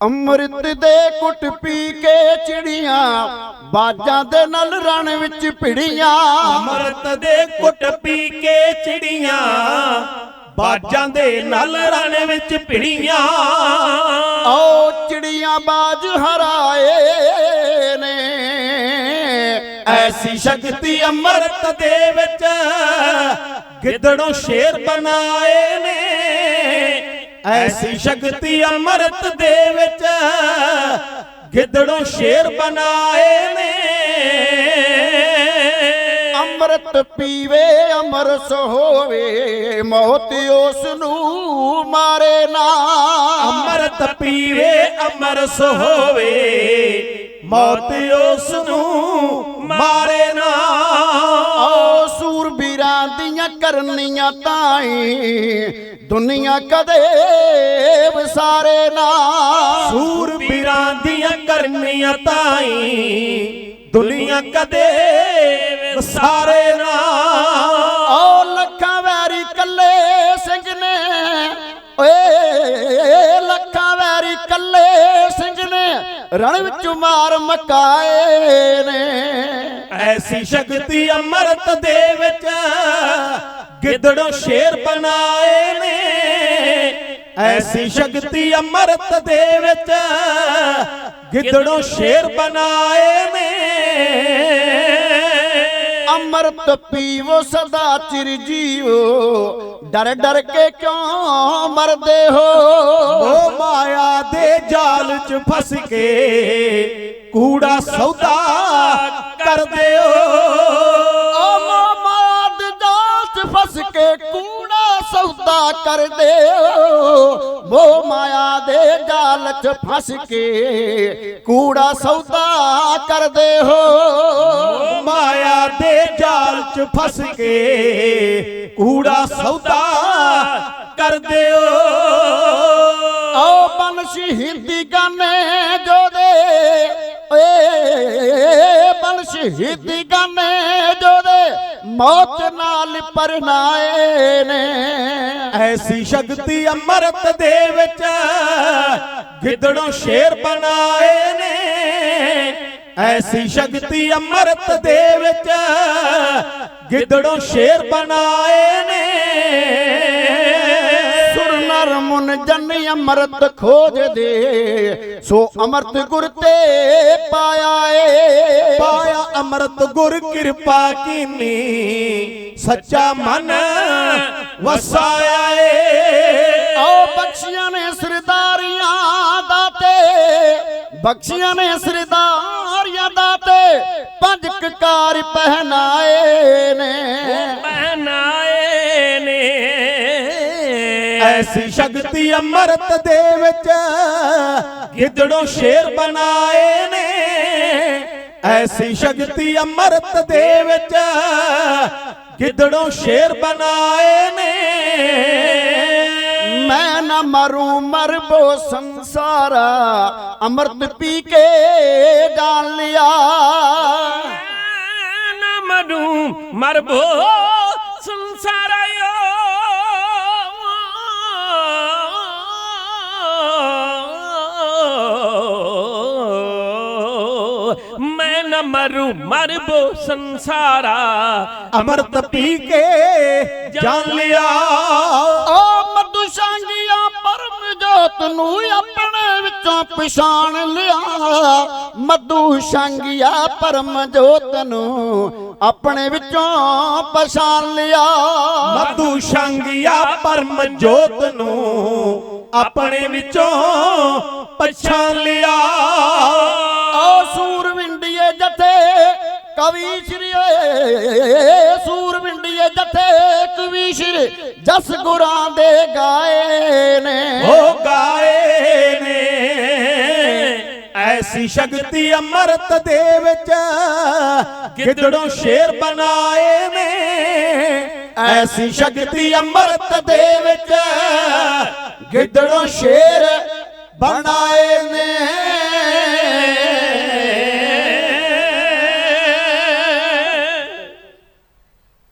ਅੰਮ੍ਰਿਤ ਦੇ ਕੁੱਟ ਪੀ ਕੇ ਚਿੜੀਆਂ ਬਾਜਾਂ ਦੇ ਨਾਲ ਰਣ ਵਿੱਚ ਭਿੜੀਆਂ। ਅੰਮ੍ਰਿਤ ਦੇ ਕੁੱਟ ਪੀ ਕੇ ਚਿੜੀਆਂ ਬਾਜਾਂ ਦੇ ਨਾਲ ਰਣ ਵਿੱਚ ਭਿੜੀਆਂ। ਓ ਚਿੜੀਆਂ ਬਾਜ ਹਰਾਏ ਨੇ। ਐਸੀ ਸ਼ਕਤੀ ਅੰਮ੍ਰਿਤ ਦੇ ਵਿੱਚ ਗਿੱਦੜੋਂ ਸ਼ੇਰ ਬਣਾਏ ਨੇ। ਐਸੀ ਸ਼ਕਤੀ ਅੰਮ੍ਰਿਤ ਦੇ ਵਿੱਚ ਗਿੱਦੜੋਂ ਸ਼ੇਰ ਬਣਾਏ ਨੇ। ਅੰਮ੍ਰਿਤ ਪੀਵੇ ਅਮਰਸ ਹੋਵੇ ਮੌਤ ਉਸ ਨੂੰ ਮਾਰੇ ਨਾ। ਅੰਮ੍ਰਿਤ ਪੀਵੇ ਅਮਰਸ ਹੋਵੇ ਮੌਤ ਉਸ ਨੂੰ ਮਾਰੇ ਨਾ। ਕਰਨੀਆਂ ਤਾਈ ਦੁਨੀਆ ਕਦੇ ਵਿਸਾਰੇ ਨਾ। ਸੂਰਬੀਰਾਂ ਦੀਆਂ ਕਰਨੀਆਂ ਤਾਈ ਦੁਨੀਆ ਕਦੇ ਵਸਾਰੇ ਨਾ। ਓ ਲੱਖਾਂ ਵੈਰੀ ਕੱਲੇ ਸਿੰਘ ਨੇ ਓਏ ਲੱਖਾਂ ਵੈਰੀ ਕੱਲੇ ਸਿੰਘ ਨੇ ਰਣ ਵਿੱਚ ਮਾਰ ਮਕਾਏ ਨੇ। ਐਸੀ ਸ਼ਕਤੀ ਅੰਮ੍ਰਿਤ ਦੇ ਵਿੱਚ ਗਿੱਦੜੋਂ ਸ਼ੇਰ ਬਣਾਏ ਨੇ। ਐਸੀ ਸ਼ਕਤੀ ਅੰਮ੍ਰਿਤ ਦੇ ਵਿੱਚ ਗਿੱਦੜੋਂ ਸ਼ੇਰ ਬਣਾਏ ਨੇ। ਅੰਮ੍ਰਿਤ ਪੀਵੋ ਸਦਾ ਚਿਰ ਜੀਵੋ। ਡਰ ਡਰ ਕੇ ਕਿਉਂ ਮਰਦੇ ਹੋ? ਉਹ ਮਾਇਆ ਦੇ ਜਾਲ 'ਚ ਫਸ ਕੇ ਕੂੜਾ ਸੌਦਾ ਕਰਦੇ ਹੋ ਮੋ ਮਾਇਆ ਦੇ ਜਾਲ ਚ ਫਸ ਕੇ ਕੂੜਾ ਸੌਦਾ ਕਰਦੇ ਹੋ ਮਾਇਆ ਦੇ ਜਾਲ 'ਚ ਫਸ ਕੇ ਕੂੜਾ ਸੌਦਾ ਕਰਦੇ ਹੋ ਓ ਬਨ ਸ਼ਹੀਦੀ ਗਾਨੇ ਜੋਦੇ ਏ ਬਨ ਸ਼ਹੀਦੀ ਗਾਨੇ ਜੋਦੇ ਮੌਤ ਨਾਲ ਪਰਨਾਏ ਨੇ। ਐਸੀ ਸ਼ਕਤੀ ਅੰਮ੍ਰਿਤ ਦੇ ਵਿੱਚ ਗਿੱਦੜੋਂ ਸ਼ੇਰ ਬਣਾਏ ਨੇ। ਐਸੀ ਸ਼ਕਤੀ ਅੰਮ੍ਰਿਤ ਦੇ ਵਿੱਚ ਗਿੱਦੜੋਂ ਸ਼ੇਰ ਬਣਾਏ ਨੇ। ਮੁਨ ਜਨ ਅੰਮ੍ਰਿਤ ਖੋਜਦੇ ਸੋ ਅੰਮ੍ਰਿਤ ਗੁਰ ਤੇ ਪਾਇਆ ਏ। ਪਾਇਆ ਅੰਮ੍ਰਿਤ ਗੁਰ ਕਿਰਪਾ ਕੀਨੀ ਸੱਚਾ ਮਨ ਵਸਾਇਆ ਏ। ਆਓ ਬਖਸ਼ੀਆਂ ਨੇ ਸਰਦਾਰੀਆਂ ਦਾਤੇ ਬਖਸ਼ੀਆਂ ਨੇ ਸਰਦਾਰੀਆਂ ਦਾਤੇ ਪੰਜ ਕਕਾਰ ਪਹਿਨਾਏ ਨੇ। ਐਸੀ ਸ਼ਕਤੀ ਅੰਮ੍ਰਿਤ ਦੇ ਵਿੱਚ ਗਿੱਦੜੋਂ ਸ਼ੇਰ ਬਣਾਏ ਨੇ। ਐਸੀ ਸ਼ਕਤੀ ਅੰਮ੍ਰਿਤ ਦੇ ਵਿੱਚ ਗਿੱਦੜੋਂ ਸ਼ੇਰ ਬਣਾਏ ਨੇ। ਮੈਂ ਨਾ ਮਰੂ, ਮਰਬੋ ਸੰਸਾਰਾ, ਅੰਮ੍ਰਿਤ ਪੀ ਕੇ ਜਾਣ ਲਿਆ ਨਾ ਮਰੂ, ਮਰਬੋ ਮੈਂ ਨਾ ਮਰੂ ਮਰਬੋ ਸੰਸਾਰਾ। ਅੰਮ੍ਰਿਤ ਪੀ ਕੇ ਜਾਣ ਲਿਆ। ਓ ਮਧੂ ਸੰਗੀਆਂ ਪਰਮ ਜੋਤ ਨੂੰ ਆਪਣੇ ਵਿੱਚੋਂ ਪਛਾਣ ਲਿਆ। ਮਧੂ ਸੰਗੀਆ ਪਰਮ ਜੋਤ ਨੂੰ ਆਪਣੇ ਵਿੱਚੋਂ ਪਛਾਣ ਲਿਆ। ਮਧੂ ਸ਼ੰਗਿਆ ਪਰਮ ਜੋਤ ਨੂੰ ਆਪਣੇ ਵਿੱਚੋਂ ਪਛਾਣ ਲਿਆ। ਕਵੀ ਸ਼੍ਰੀ ਓਏ ਸੂਰਵਿੰਡੀਏ ਜਥੇ ਕਵੀ ਸ਼੍ਰੀ ਜਸ ਗੁਰਾਂ ਦੇ ਗਾਏ ਨੇ। ਉਹ ਗਾਏ ਨੇ। ਐਸੀ ਸ਼ਕਤੀ ਅੰਮ੍ਰਿਤ ਦੇ ਵਿੱਚ ਗਿੱਦੜੋਂ ਸ਼ੇਰ ਬਣਾਏ ਨੇ। ਐਸੀ ਸ਼ਕਤੀ ਅੰਮ੍ਰਿਤ ਦੇ ਵਿੱਚ ਗਿੱਦੜੋਂ ਸ਼ੇਰ ਬਣਾਏ ਨੇ।